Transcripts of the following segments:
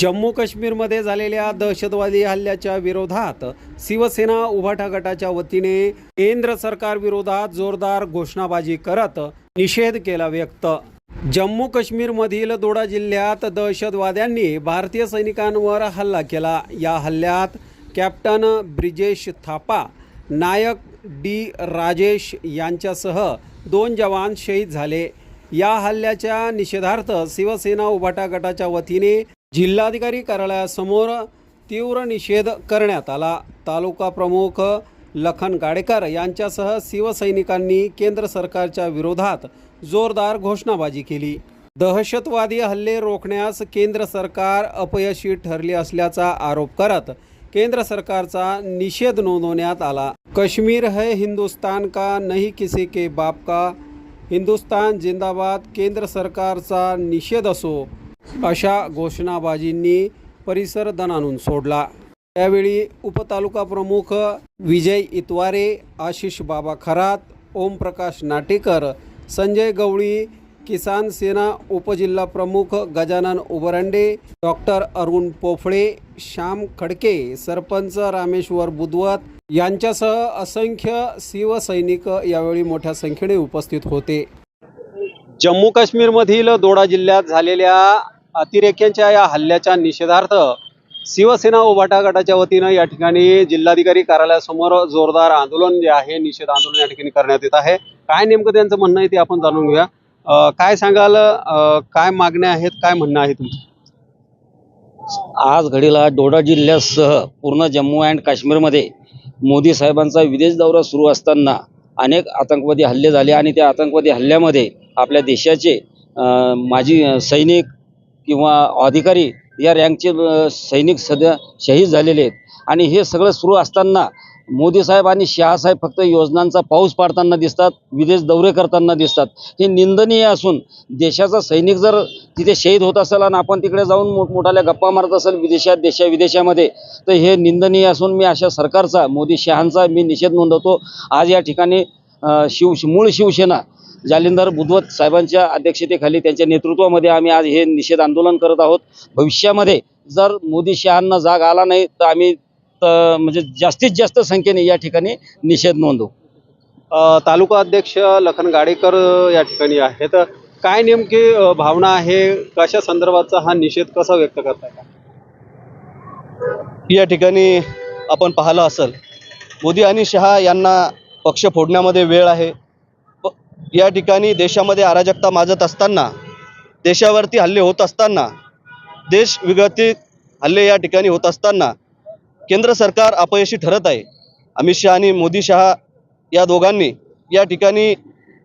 जम्मू काश्मीरमध्ये झालेल्या दहशतवादी हल्ल्याच्या विरोधात शिवसेना उभाटा गटाच्या वतीने केंद्र सरकार विरोधात जोरदार घोषणाबाजी करत निषेध केला व्यक्त. जम्मू काश्मीरमधील दोडा जिल्ह्यात दहशतवाद्यांनी भारतीय सैनिकांवर हल्ला केला. या हल्ल्यात कॅप्टन ब्रिजेश थापा नायक डी राजेश यांच्यासह दोन जवान शहीद झाले. या हल्ल्याच्या निषेधार्थ शिवसेना उभाटा गटाच्या वतीने जिल्हाधिकारी कार्यालयासमोर तीव्र निषेध करण्यात आला. तालुका प्रमुख लखन गाडेकर यांच्यासह शिवसैनिकांनी केंद्र सरकारच्या विरोधात जोरदार घोषणाबाजी केली. दहशतवादी हल्ले रोखण्यास केंद्र सरकार अपयशी ठरले असल्याचा आरोप करत केंद्र सरकारचा निषेध नोंदवण्यात आला. काश्मीर है हिंदुस्तान का नहीं किसी के बाप का? हिंदुस्तान जिंदाबाद केंद्र सरकारचा निषेध असो. अशा घोषणाबाजींनी परिसर दणानून सोडला. त्यावेळी उपतालुका प्रमुख विजय इतवारे आशिष बाबा खरात ओमप्रकाश नाटेकर संजय गवळी किसान सेना उपजिल्हा प्रमुख गजानन उबरंडे डॉक्टर अरुण पोफळे श्याम खडके सरपंच रामेश्वर बुधवत यांच्यासह असंख्य शिवसैनिक यावेळी मोठ्या संख्येने उपस्थित होते. जम्मू काश्मीरमधील दोडा जिल्ह्यात झालेल्या अतिरेक्यांच्या या हल्ल्याच्या निषेधार्थ शिवसेना उभाटा गटाच्या वतीनं या ठिकाणी जिल्हाधिकारी कार्यालयासमोर जोरदार आंदोलन जे आहे निषेध आंदोलन या ठिकाणी करण्यात येत आहे. काय नेमकं त्यांचं म्हणणं आहे ते आपण जाणून घेऊया. काय सांगाल? अं, काय मागण्या आहेत? काय म्हणणं आहे तुमचं? आज घडीला डोडा जिल्ह्यासह पूर्ण जम्मू अँड काश्मीरमध्ये मोदी साहेबांचा विदेश दौरा सुरू असताना अनेक आतंकवादी हल्ले झाले आणि त्या आतंकवादी हल्ल्यामध्ये आपल्या देशाचे माजी सैनिक किंवा अधिकारी या रँकचे सैनिक सध्या शहीद झालेले आहेत. आणि हे सगळं सुरू असताना मोदी साहेब आणि शहासाहेब फक्त योजनांचा पाऊस पाडताना दिसतात विदेश दौरे करताना दिसतात. हे निंदनीय असून देशाचा सैनिक जर तिथे शहीद होत असेल आणि आपण तिकडे जाऊन मोठमोठाल्या गप्पा मारत असेल विदेशात देशा विदेशामध्ये तर हे निंदनीय असून मी अशा सरकारचा मोदी शहांचा मी निषेध नोंदवतो. आज या ठिकाणी शिव मूळ शिवसेना जालिंदर बुधवत साहेबांच्या अध्यक्षतेखाली त्यांच्या नेतृत्वामध्ये आम्ही आज हे निषेध आंदोलन करत आहोत. भविष्यामध्ये जर मोदी शहांना जाग आला नाही तर आम्ही म्हणजे जास्तीत जास्त संख्येने या ठिकाणी निषेध नोंदवू. तालुका अध्यक्ष लखन गाडेकर या ठिकाणी आहेत. काय नेमकी भावना आहे? कशा संदर्भाचा हा निषेध कसा व्यक्त करताय या ठिकाणी आपण पाहिलं असेल मोदी आणि शहा यांना पक्ष फोडण्यामध्ये वेळ आहे. या ठिकाणी देशामध्ये अराजकता माजत असताना देशावरती हल्ले होत असताना देश विघटित हल्ले या ठिकाणी होत असताना केंद्र सरकार अपयशी ठरत आहे. अमित शहा आणि मोदी शहा या दोघांनी या ठिकाणी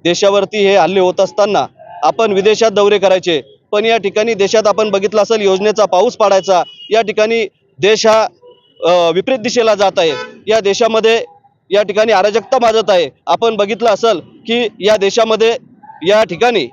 देशावरती हे हल्ले होत असताना आपण विदेशात दौरे करायचे पण या ठिकाणी देशात आपण बघितलं असेल योजनेचा पाऊस पाडायचा या ठिकाणी देश हा विपरीत दिशेला जात आहे. या देशामध्ये या ठिकाणी अराजकता माजत आहे. आपण बघितलं असेल की या देशामध्ये या ठिकाणी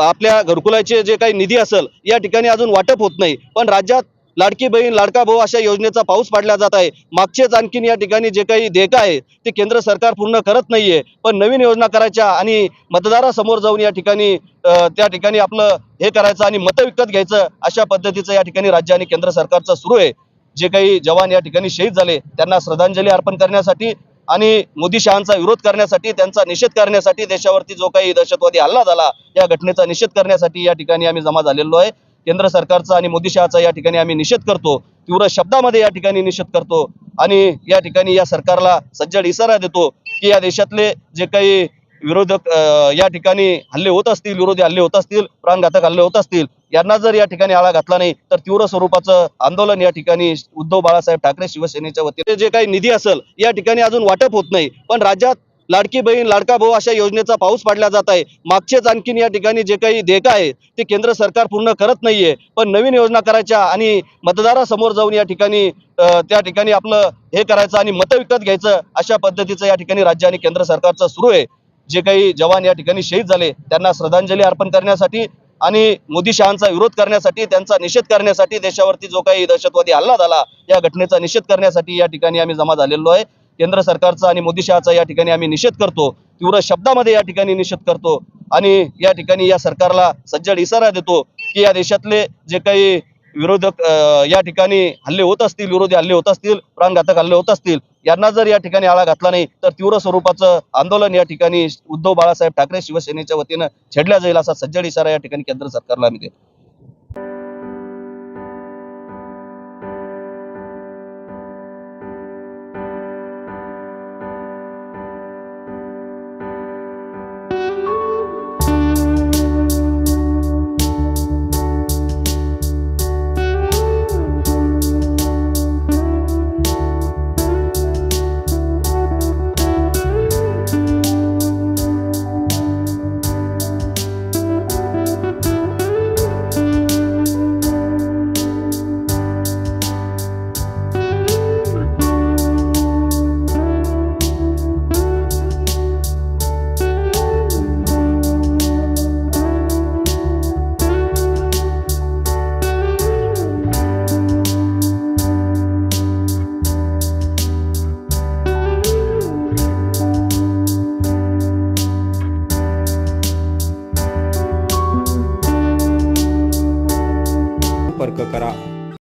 आपल्या घरकुलाचे जे काही निधी असेल या ठिकाणी अजून वाटप होत नाही. पण राज्यात लाडकी बहीण लाडका भाऊ अशा योजनेचा पाऊस पाडला जात आहे. मागचेच आणखीन या ठिकाणी जे काही देयका आहे ते केंद्र सरकार पूर्ण करत नाहीये. पण नवीन योजना करायच्या आणि मतदारासमोर जाऊन या ठिकाणी त्या ठिकाणी आपलं हे करायचं आणि मतं विकत घ्यायचं अशा पद्धतीचं या ठिकाणी राज्य आणि केंद्र सरकारचं सुरू आहे. जे काही जवान या ठिकाणी शहीद झाले त्यांना श्रद्धांजली अर्पण करण्यासाठी आणि मोदी शहांचा विरोध करण्यासाठी त्यांचा निषेध करण्यासाठी देशावरती जो काही दहशतवादी हल्ला झाला या घटनेचा निषेध करण्यासाठी या ठिकाणी आम्ही जमा झालेलो आहे. केंद्र सरकारचा आणि मोदी शहाचा या ठिकाणी आम्ही निषेध करतो. तीव्र शब्दामध्ये या ठिकाणी निषेध करतो. आणि या ठिकाणी या सरकारला सज्जड इशारा देतो की या देशातले जे काही विरोधक या ठिकाणी हल्ले होत असतील विरोधी हल्ले होत असतील प्राणघातक हल्ले होत असतील यांना जर या ठिकाणी आळा घातला नाही तर तीव्र स्वरूपाचं आंदोलन या ठिकाणी उद्धव बाळासाहेब ठाकरे शिवसेनेच्या वतीने. जे काही निधी असेल या ठिकाणी अजून वाटप होत नाही. पण राज्यात लाडकी बहीण लाडका भाऊ अशा योजनेचा पाऊस पाडला जात आहे. मागचेच आणखीन या ठिकाणी जे काही देयक आहे ते केंद्र सरकार पूर्ण करत नाहीये. पण नवीन योजना करायच्या आणि मतदारासमोर जाऊन या ठिकाणी त्या ठिकाणी आपलं हे करायचं आणि मतं विकत घ्यायचं अशा पद्धतीचं या ठिकाणी राज्य आणि केंद्र सरकारचं सुरू आहे. जे काही जवान या ठिकाणी शहीद झाले त्यांना श्रद्धांजली अर्पण करण्यासाठी आणि मोदी शहांचा विरोध करण्यासाठी त्यांचा निषेध करण्यासाठी देशावरती जो काही दहशतवादी हल्ला झाला या घटनेचा निषेध करण्यासाठी या ठिकाणी आम्ही जमा झालेलो आहे. केंद्र सरकारचा आणि मोदी शहाचा या ठिकाणी आम्ही निषेध करतो. तीव्र शब्दामध्ये या ठिकाणी निषेध करतो आणि या ठिकाणी या सरकारला सज्जड इशारा देतो की या देशातले जे काही विरोधक या ठिकाणी हल्ले होत असतील विरोधी हल्ले होत असतील प्राणघातक हल्ले होत असतील यांना जर या ठिकाणी आळा घातला नाही तर तीव्र स्वरूपाचं आंदोलन या ठिकाणी उद्धव बाळासाहेब ठाकरे शिवसेनेच्या वतीनं छेडल्या जाईल असा सज्जड इशारा या ठिकाणी केंद्र सरकारला आम्ही देतो